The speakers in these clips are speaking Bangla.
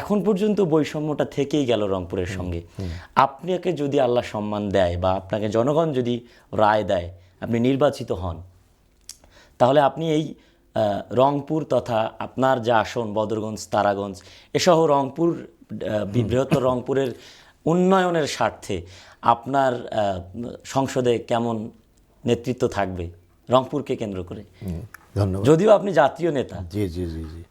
এখন পর্যন্ত বৈষম্যটা থেকেই গেল রংপুরের সঙ্গে। আপনাকে যদি আল্লাহ সম্মান দেয় বা আপনাকে জনগণ যদি রায় দেয় আপনি নির্বাচিত হন তাহলে আপনি এই রংপুর তথা আপনার যে আসন বদরগঞ্জ তারাগঞ্জ এসহ রংপুর বৃহত্তর রংপুরের উন্নয়নের স্বার্থে আপনার সংসদে কেমন নেতৃত্ব থাকবে? রংপুরকে কেন্দ্র করে। ধন্যবাদ। যদিও আপনি জাতীয় নেতা। জি জি জি জি।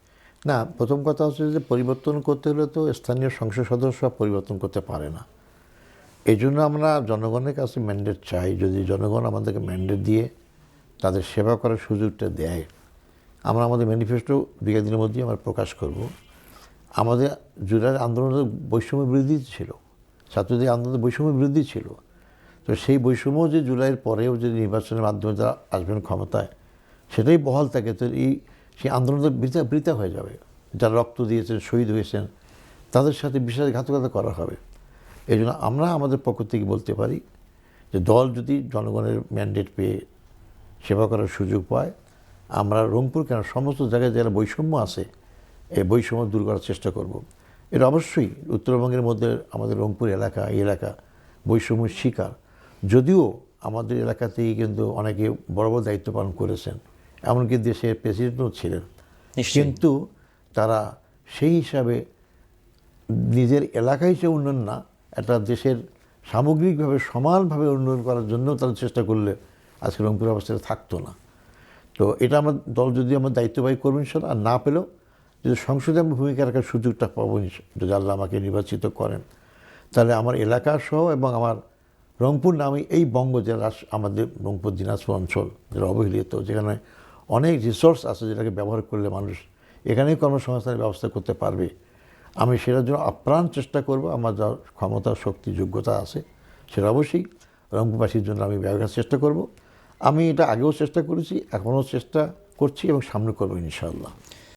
না, প্রথম কথা হচ্ছে যে পরিবর্তন করতে হলে তো স্থানীয় সংসদ সদস্য পরিবর্তন করতে পারে না। এই জন্য আমরা জনগণের কাছে ম্যান্ডেট চাই, যদি জনগণ আমাদেরকে ম্যান্ডেট দিয়ে তাদের সেবা করার সুযোগটা দেয়, আমরা আমাদের ম্যানিফেস্টো দুই দিনের মধ্যেই আমরা প্রকাশ করব। আমাদের জুলাই আন্দোলনের বৈষম্য বৃদ্ধি ছিল, ছাত্রদের আন্দোলনের বৈষম্য বৃদ্ধি ছিল। তো সেই বৈষম্য যে জুলাইয়ের পরেও যে নির্বাচনের মাধ্যমে তারা আসবেন ক্ষমতায়, সেটাই বহাল থাকে। তো এই সেই আন্দোলন তো বৃথা বৃথা হয়ে যাবে। যারা রক্ত দিয়েছেন, শহীদ হয়েছেন, তাদের সাথে বিশ্বাসঘাতকতা করা হবে। এই জন্য আমরা আমাদের পক্ষ থেকে বলতে পারি যে দল যদি জনগণের ম্যান্ডেট পেয়ে সেবা করার সুযোগ পায়, আমরা রংপুর কেন সমস্ত জায়গায় যারা বৈষম্য আছে, এই বৈষম্য দূর করার চেষ্টা করব। এটা অবশ্যই উত্তরবঙ্গের মধ্যে আমাদের রংপুর এলাকা, এই এলাকা বৈষম্যের শিকার। যদিও আমাদের এলাকাতেই কিন্তু অনেকে বড় বড় দায়িত্ব পালন করেছেন। এমনকি দেশের প্রেসিডেন্টও ছিলেন। কিন্তু তারা সেই হিসাবে নিজের এলাকায় যে উন্নয়ন না একটা দেশের সামগ্রিকভাবে সমানভাবে উন্নয়ন করার জন্য তারা চেষ্টা করলে আজকে রংপুর অবস্থায় থাকতো না। তো এটা আমার দল যদি আমার দায়িত্ববাহী করবেন সেটা আর না পেলেও যদি সংসদে আমি ভূমিকা রাখার সুযোগটা পাবো যদি আল্লাহ আমাকে নির্বাচিত করেন তাহলে আমার এলাকা সহ এবং আমার রংপুর নামে এই বঙ্গ জেলা আমাদের রংপুর দিনাজপুর অঞ্চল যেটা অবহেলিত যেখানে অনেক রিসোর্স আছে যেটাকে ব্যবহার করলে মানুষ এখানেই কর্মসংস্থানের ব্যবস্থা করতে পারবে। আমি সেটার জন্য আপ্রাণ চেষ্টা করব, আমার যা ক্ষমতা, শক্তি, যোগ্যতা আছে সেটা অবশ্যই রংপুরবাসীর জন্য আমি ব্যবহার চেষ্টা করব। আমি এটা আগেও চেষ্টা করেছি, এখনও চেষ্টা করছি এবং সামনে করব ইনশাআল্লাহ।